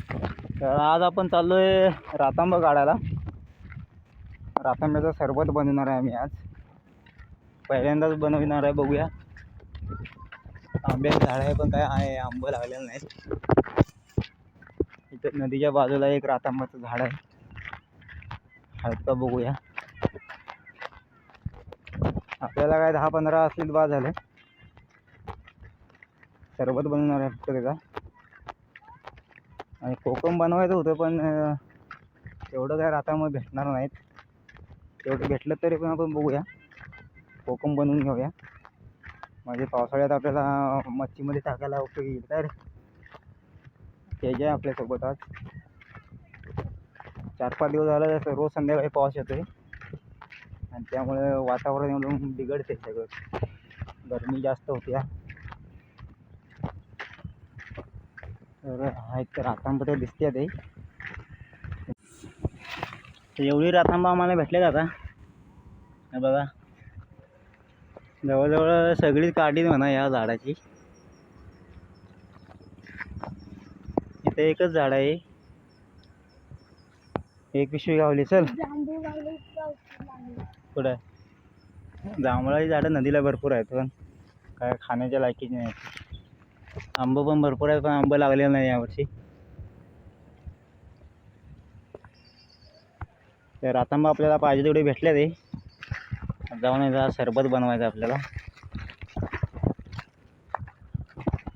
तर आज आपण चाललोय रातांबा काढायला रातांब्याचं सरबत बनवणार आहे आम्ही आज. पहिल्यांदाच बनवणार आहे बघूया. आंब्याचं झाड आहे पण काय आहे आंबं लागलेलं नाहीत. इथं नदीच्या बाजूला एक रातांबाचं झाड आहे. आहेत का बघूया. आपल्याला काय दहा पंधरा असतील बाद झाले. सरबत बनवणार आहे फक्त त्याचा. आणि कोकम बनवायचं होतं पण तेवढं काय रातामुळे भेटणार नाहीत. तेवढं भेटलं तरी पण आपण बघूया. कोकम बनवून घेऊया. म्हणजे पावसाळ्यात आपल्याला मच्छीमध्ये टाकायला उपयोग येईल. तर ते जे आहे आपल्यासोबत आज. चार पाच दिवस झालं जसं रोज संध्याकाळी पाऊस आहे आणि त्यामुळे वातावरण एवढं बिघडते सगळं. गरमी जास्त होते तर हा एक रातांबा तर दिसते ते तर एवढी रातांबा आम्हाला भेटले आता. बघा. जवळजवळ सगळीच काढली म्हणा या झाडाची. इथे एकच झाड आहे. एक पिशवी गावली चल. कुठं? जांभळाची झाडं नदीला भरपूर आहेत पण काय खाण्याच्या लायकीची नाही. आंबं पण भरपूर आहेत पण आंबं लागलेलं नाही यावर्षी. तर रातांबा आपल्याला पाहिजे तेवढे भेटले ते. जाऊन एकदा सरबत बनवायचं आपल्याला.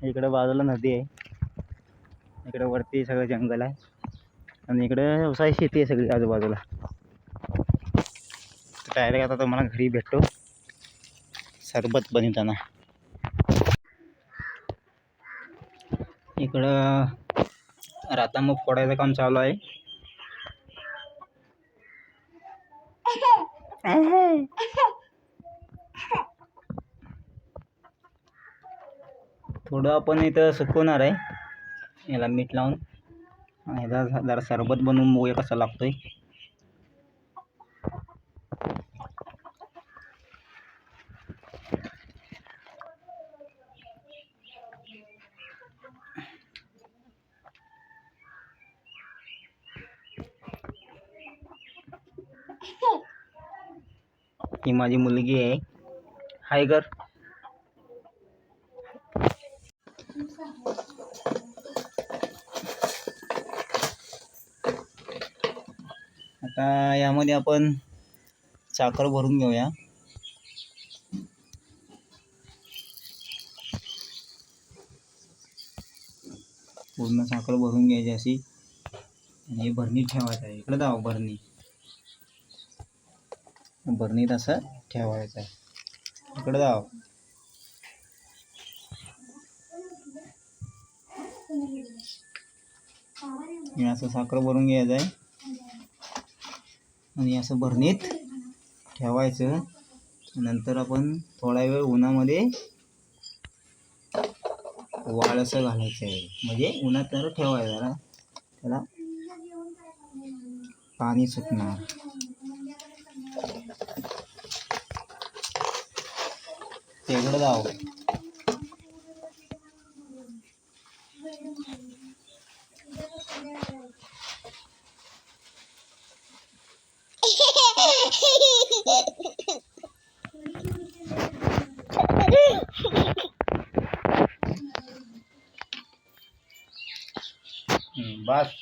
इकडे बाजूला नदी आहे. इकडे वरती सगळं जंगल आहे. आणि इकडे व्यवसाय शेती आहे सगळी आजूबाजूला. डायरेक्ट आता तुम्हाला घरी भेटतो. सरबत बनवताना. इकडं रातांबा फोडायचं काम चालू आहे. थोडं आपण इथं सुकवणार आहे. याला मीठ लावून. आणि जरा जरा सरबत बनवून बघूया कसा लागतोय. ही माझी मुलगी आहे. हाय कर आता यामध्ये आपण साखर भरून घेऊया. पूर्ण साखर भरून घ्यायची अशी. आणि हे ठेवायचं आहे. इकडे दाव भरणी. भरणीत असं ठेवायचं आहे. इकडे जाव. असं साखर भरून घ्यायचं आहे. आणि असं भरणीत ठेवायचं. नंतर आपण थोडा वेळ उन्हामध्ये वाळसं घालायचं आहे. म्हणजे उन्हात तर ठेवायचं जरा त्याला पाणी सुटणार. तेवढं जाव बस